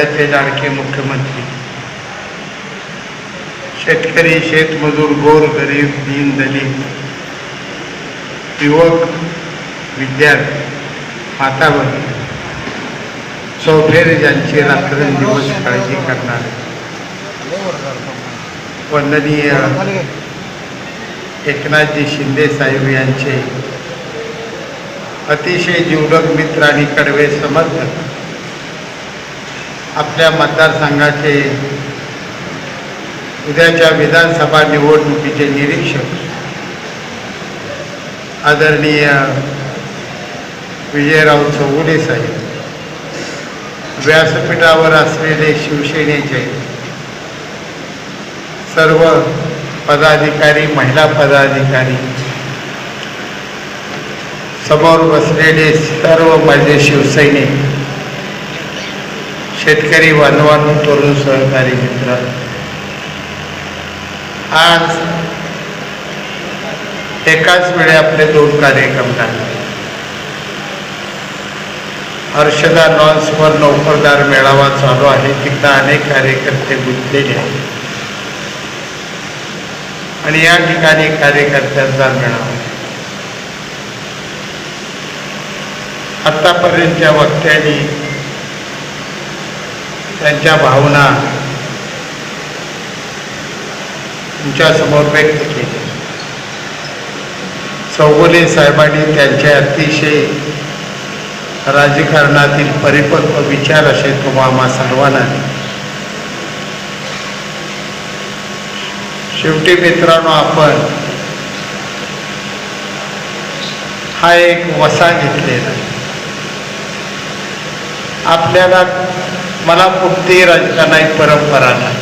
राज्याचे लाडके मुख्यमंत्री. शेतकरी शेतमजूर गोर गरीब दीन दलित युवक विद्यार्थी माता भगिनी चौफेर यांची रात्रंदिवस काळजी करणारे. वंदनीय एकनाथजी शिंदे साहेब यांचे अतिशय जीवलग मित्र आणि कडवे समर्थक आपल्या मतदारसंघाचे उद्याच्या विधानसभा निवडणुकीचे निरीक्षक आदरणीय विजयराव चौगुले साहेब व्यासपीठावर असलेले शिवसेनेचे सर्व पदाधिकारी महिला पदाधिकारी समोर बसलेले सर्व माझे शिवसैनिक शेतकरी बांधवांनो तरुण सहकारी मित्र. आज एकाच वेळी आपले दोन कार्यक्रम झाले. हर्षदा लॉन्सवर नोकरदार मेळावा चालू आहे. तिथं अनेक कार्यकर्ते गुंतलेले आहेत. आणि या ठिकाणी कार्यकर्त्यांचा मेळावा. आतापर्यंतच्या आत्तापर्यंतच्या वक्त्यांनी त्यांच्या भावना तुमच्यासमोर व्यक्त केल्या. चौगुले साहेबांनी त्यांचे अतिशय राजकारणातील परिपक्व विचार असे तुम्हा सर्वांना शेवटी मित्रांनो आपण हा एक वसा घेतलेला आपल्याला मला कोणतीही राजकारणाची परंपरा नाही.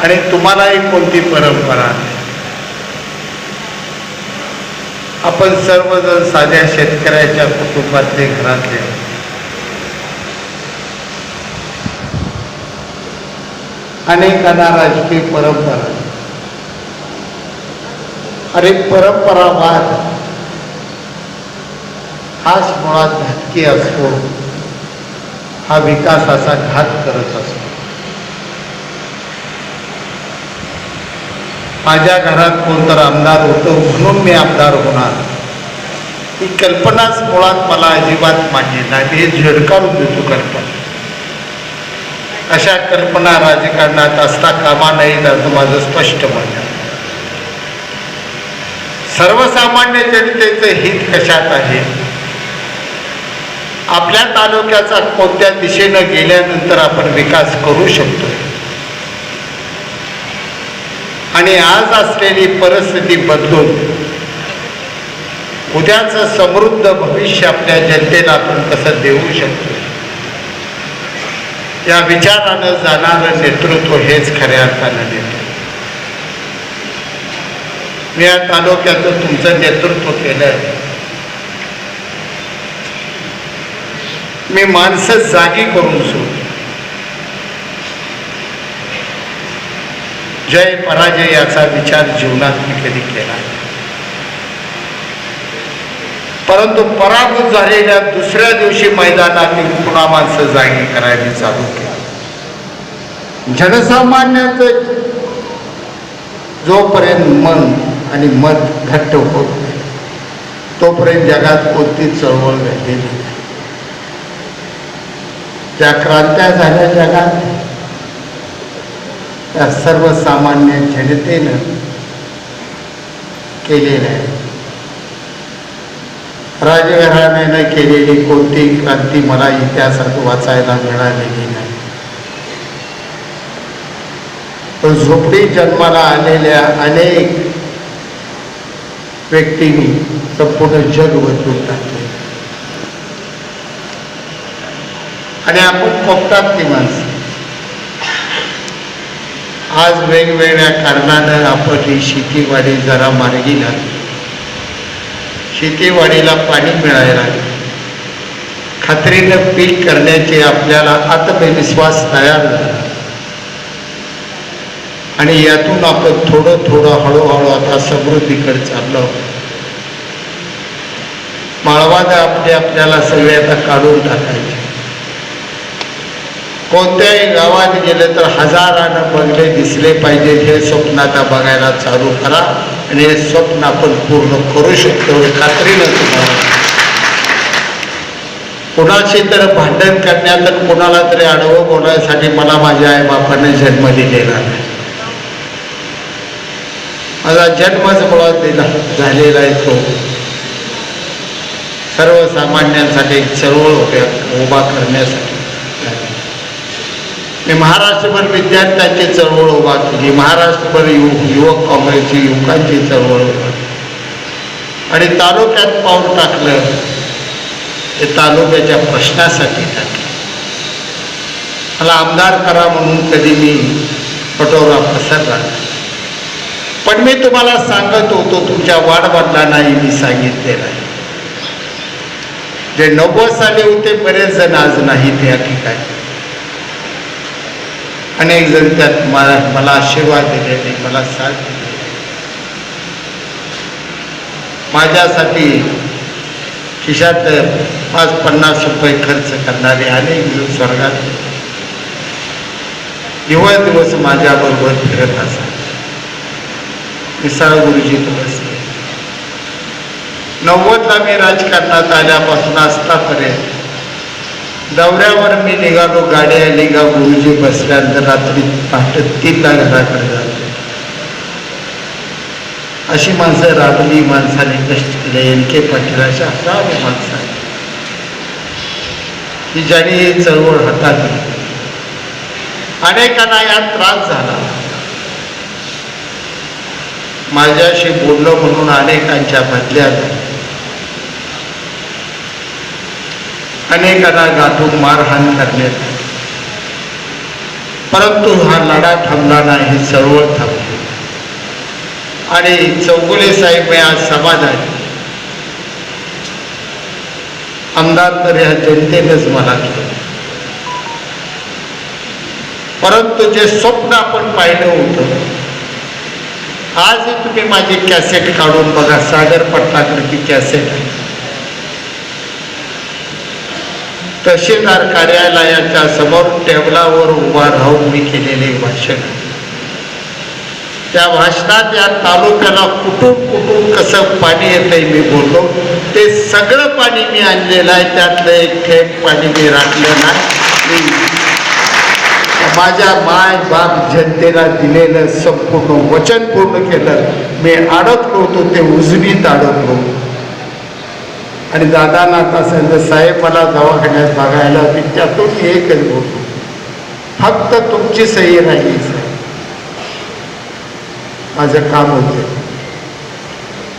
आणि तुम्हालाही कोणती परंपरा नाही. आपण सर्वजण साध्या शेतकऱ्याच्या कुटुंबातले घरातले अनेकांना राजकीय परंपरा आहे. अरे परंपरावाद हाच मुळात घातकी असतो. हा विकासाचा घात करत असतो. माझ्या घरात कोणतर आमदार होतो म्हणून मी आमदार होणार. ही कल्पनाच मुळात मला अजिबात मान्य नाही. हे झिडकारून देतो कल्पना. अशा कल्पना राजकारणात असता कामा नाही असं माझं स्पष्ट म्हणणं सर्वसामान्य जनतेचं हित कशात आहे? आपल्या तालुक्याचा कोणत्या दिशेनं गेल्यानंतर आपण विकास करू शकतो? आणि आज असलेली परिस्थिती बदलून उद्याचं समृद्ध भविष्य आपल्या जनतेला आपण कसं देऊ शकतो? या विचारानं जाणारं नेतृत्व हेच खऱ्या अर्थानं नेतृत्व मी या तालुक्याचं तुमचं नेतृत्व केलं मी माणसं जागी करून सोड जय पराजय याचा विचार जीवनात मी कधी केला परंतु पराभूत झालेल्या दुसऱ्या दिवशी मैदानातील पुन्हा माणसं जागी करायला चालू केली. जनसामान्याचं जोपर्यंत मन आणि मत घट्ट होत तोपर्यंत जगात कोणती चळवळ घडलेली ज्या क्रांत्या झाल्या जगात. त्या सर्वसामान्य जनतेनं केलेल्या आहे राजघराण्यानं केलेली कोणतीही क्रांती मला इतिहासात वाचायला मिळालेली नाही. पण झोपडी जन्माला आलेल्या अनेक व्यक्तींनी संपूर्ण जग बदलून टाकले. आणि आपण खोपतात ती माणसं. आज वेगवेगळ्या कारणानं आपण ही शेतीवाडी जरा मार्गी लागली. शेतीवाडीला पाणी मिळायला खात्रीनं पीक करण्याचे आपल्याला आत्मविश्वास तयार झाला. आणि यातून आपण थोडं थोडं हळूहळू आता समृद्धीकडे चाललो आहोत. आपले आपल्याला सगळे आता काढून टाकायचे. कोणत्याही गावात गेले तर हजारानं बंगले दिसले पाहिजे. हे स्वप्न आता बघायला चालू करा आणि हे स्वप्न आपण पूर्ण करू शकतो हे खात्रीनं तुम्हाला. कुणाशी तर भांडण करण्यात तर कुणाला तरी आडवं बोलायसाठी मला माझ्या आईबापाने जन्म दिलेला नाही. माझा जन्मच मुळात दिला झालेला आहे तो. सर्वसामान्यांसाठी चळवळ उभ्या उभा करण्यासाठी. ते महाराष्ट्रभर विद्यार्थ्यांची चळवळ उभा केली. महाराष्ट्रभर युवक युवक काँग्रेसची युवकांची चळवळ उभा आणि तालुक्यात पाऊल टाकलं ते तालुक्याच्या प्रश्नासाठी टाकलं. मला आमदार करा म्हणून कधी मी पटोरा पसरला पण मी तुम्हाला सांगत होतो तुमच्या वाढवडिलांनाही मी सांगितले नाही. जे नव्वद साली होते बरेच जण आज नाहीत त्या ठिकाणी. अनेक जण त्यात मला मला आशीर्वाद दिलेले मला साथ दिली. माझ्यासाठी खिशात पाच पन्नास रुपये खर्च करणारे अनेक दिवस स्वर्गात दिवस दिवस माझ्याबरोबर फिरत असत मिसाळ गुरुजी बसले. नव्वदला मी राजकारणात आल्यापासून असतापर्यंत दौऱ्यावर मी निघालो गाडी आली का गुरुजी बसल्यानंतर रात्री पहाटे तीनला घराकडे झालो अशी माणसं राबली माणसाने कष्ट केले. एन के पाटील अशा हजारो माणसाने. की ज्याने ही चळवळ हाताळली. अनेकांना यात त्रास झाला. माझ्याशी बोललो म्हणून अनेकांच्या बदल्या झाल्या अनेकांना गाठून मारहाण करण्यात परंतु हा लढा थांबला नाही ही चळवळ थांबली. आणि चौगुले साहेब या आज आमदार तर ह्या जनतेनेच मला केलं. परंतु जे स्वप्न आपण पाहिलं होतं आजही तुम्ही माझी कॅसेट काढून बघा सागर पटनाकरची कॅसेट आहे. तहसीलदार कार्यालयाच्या समोर टेबलावर उभा राहून मी केलेले भाषण. त्या भाषणात या तालुक्याला कुठून कुठून कसं पाणी येतंय मी बोललो. ते सगळं पाणी मी आणलेलं आहे. त्यातलं एक थेंब पाणी मी राखलं नाही. माझ्या माय बाप जनतेला दिलेलं संपूर्ण वचन पूर्ण केलं. मी अडकलो होतो ते उजवीत अडकलो आणि दादांना आता सांगितलं साहेब मला दवाखान्यात बघायला होती त्यातून एकच बोलतो फक्त तुमची सही राहिली साहेब. माझं काम होतं.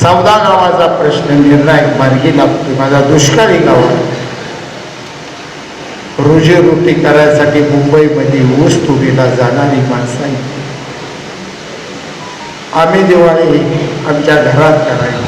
चौदा गावाचा प्रश्न निर्णायक मार्गी लागतो माझा दुष्काळी गाव आहे. रोजीरोटी करायसाठी मुंबईमध्ये ऊस तुरीला जाणारी माणसं आम्ही दिवाळी आमच्या घरात करायची.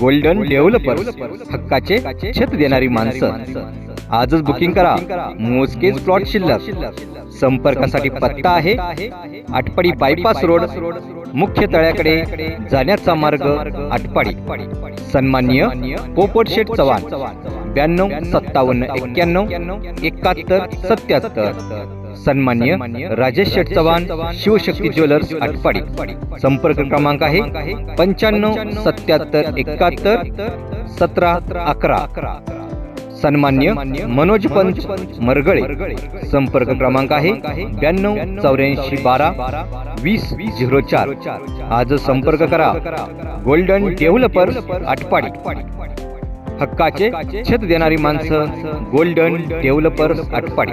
गोल्डन डेव्हलपर्स हक्काचे छत देणारी माणसं. आजच बुकिंग करा. मोजकेच प्लॉट शिल्लक. संपर्कासाठी पत्ता आहे. आटपाडी बायपास रोड मुख्य तळ्याकडे जाण्याचा मार्ग आटपाडी. सन्माननीय पोपट शेठ चव्हाण. ब्याण्णव सत्तावन्न एक्क्याण्णव एकाहत्तर सत्याहत्तर. सन्मान्य राजेश शेठ चव्हाण शिवशक्ती ज्वेलर्स आटपाडी संपर्क क्रमांक आहे पंच्याण्णव सत्याहत्तर एकाहत्तर सतरा अकरा. सन्मान्य मनोज पंच मरगळे. संपर्क क्रमांक आहे ब्याण्णव चौऱ्याऐंशी बारा वीस झिरो चार. आज संपर्क करा. Golden developer Atpadi. हक्काचे छत देणारी माणसं golden developers Atpadi.